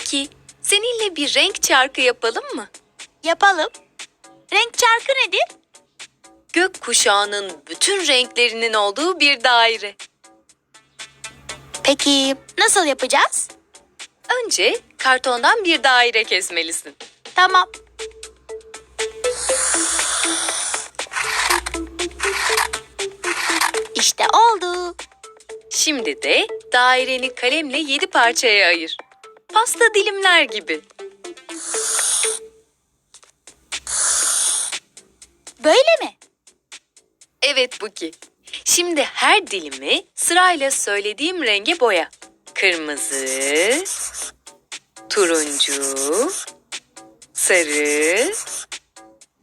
Buki, seninle bir renk çarkı yapalım mı? Yapalım. Renk çarkı nedir? Gök kuşağının bütün renklerinin olduğu bir daire. Peki nasıl yapacağız? Önce kartondan bir daire kesmelisin. Tamam. İşte oldu. Şimdi de daireni kalemle yedi parçaya ayır. Pasta dilimler gibi. Böyle mi? Evet Buki. Şimdi her dilimi sırayla söylediğim renge boya. Kırmızı, turuncu, sarı,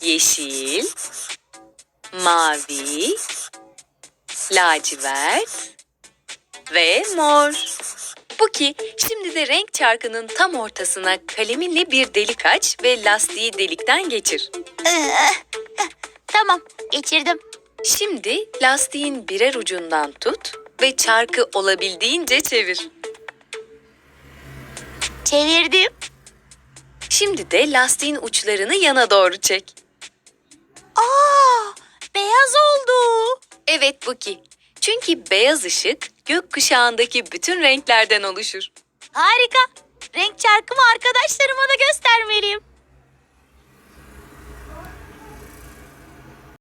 yeşil, mavi, lacivert ve mor. Buki, şimdi de renk çarkının tam ortasına kaleminle bir delik aç ve lastiği delikten geçir. Tamam, geçirdim. Şimdi lastiğin birer ucundan tut ve çarkı olabildiğince çevir. Çevirdim. Şimdi de lastiğin uçlarını yana doğru çek. Aa, beyaz oldu. Evet Buki. Çünkü beyaz ışık gökkuşağındaki bütün renklerden oluşur. Harika. Renk çarkımı arkadaşlarıma da göstermeliyim.